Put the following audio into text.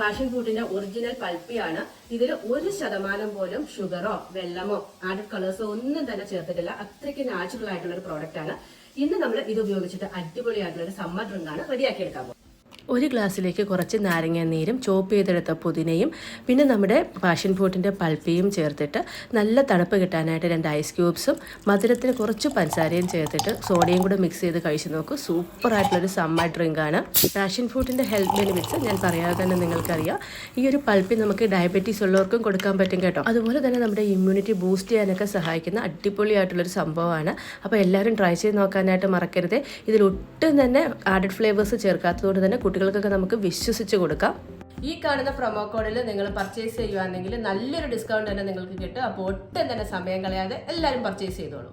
Passion ഫ്രൂട്ടിന്റെ original പൾപ്പിയാണ് ഇതിൽ ഒരു ശതമാനം പോലും ഷുഗറോ വെള്ളമോ ആഡഡ് കളേഴ്സോ ഒന്നും തന്നെ ചേർത്തിട്ടില്ല. അത്രയ്ക്ക് നാച്ചുറൽ ആയിട്ടുള്ള ഒരു പ്രോഡക്റ്റ് ആണ്. ഇന്ന് നമ്മൾ ഇത് ഉപയോഗിച്ചിട്ട് അടിപൊളിയായിട്ടുള്ള ഒരു സമ്മർ ഡ്രിങ്ക് ആണ് റെഡിയാക്കി എടുക്കാൻ പോകുന്നത്. ഒരു ഗ്ലാസ്സിലേക്ക് കുറച്ച് നാരങ്ങ നീരും ചോപ്പ് ചെയ്തെടുത്ത പുതിനയും പിന്നെ നമ്മുടെ പാഷൻ ഫ്രൂട്ടിന്റെ പൾപ്പിയും ചേർത്തിട്ട് നല്ല തണുപ്പ് കിട്ടാനായിട്ട് രണ്ട് ഐസ് ക്യൂബ്സും മധുരത്തിന് കുറച്ച് പഞ്ചസാരയും ചേർത്തിട്ട് സോഡയും കൂടെ മിക്സ് ചെയ്ത് കഴിച്ച് നോക്കൂ. സൂപ്പർ ആയിട്ടുള്ളൊരു സമ്മർ ഡ്രിങ്കാണ് പാഷൻ ഫ്രൂട്ടിന്റെ ഹെൽത്ത് ബെനിഫിറ്റ്സ് ഞാൻ പറയാതെ തന്നെ നിങ്ങൾക്കറിയാം. ഈ ഒരു പൾപ്പി നമുക്ക് ഡയബറ്റീസ് ഉള്ളവർക്കും കൊടുക്കാൻ പറ്റും കേട്ടോ. അതുപോലെ തന്നെ നമ്മുടെ ഇമ്മ്യൂണിറ്റി ബൂസ്റ്റ് ചെയ്യാനൊക്കെ സഹായിക്കുന്ന അടിപൊളിയായിട്ടുള്ളൊരു സംഭവമാണ്. അപ്പോൾ എല്ലാവരും ട്രൈ ചെയ്ത് നോക്കാനായിട്ട് മറക്കരുത്. ഇതിൽ ഒട്ടും തന്നെ ആഡഡ് ഫ്ലേവേഴ്സ് ചേർക്കാത്തതുകൊണ്ട് തന്നെ കുട്ടികൾക്കൊക്കെ നമുക്ക് വിശ്വസിച്ച് കൊടുക്കാം. ഈ കാണുന്ന പ്രൊമോ കോഡിൽ നിങ്ങൾ പർച്ചേസ് ചെയ്യുകയാണെങ്കിൽ നല്ലൊരു ഡിസ്കൗണ്ട് തന്നെ നിങ്ങൾക്ക് കിട്ടും. അപ്പോൾ ഒട്ടും തന്നെ സമയം കളയാതെ എല്ലാവരും പർച്ചേസ് ചെയ്തോളൂ.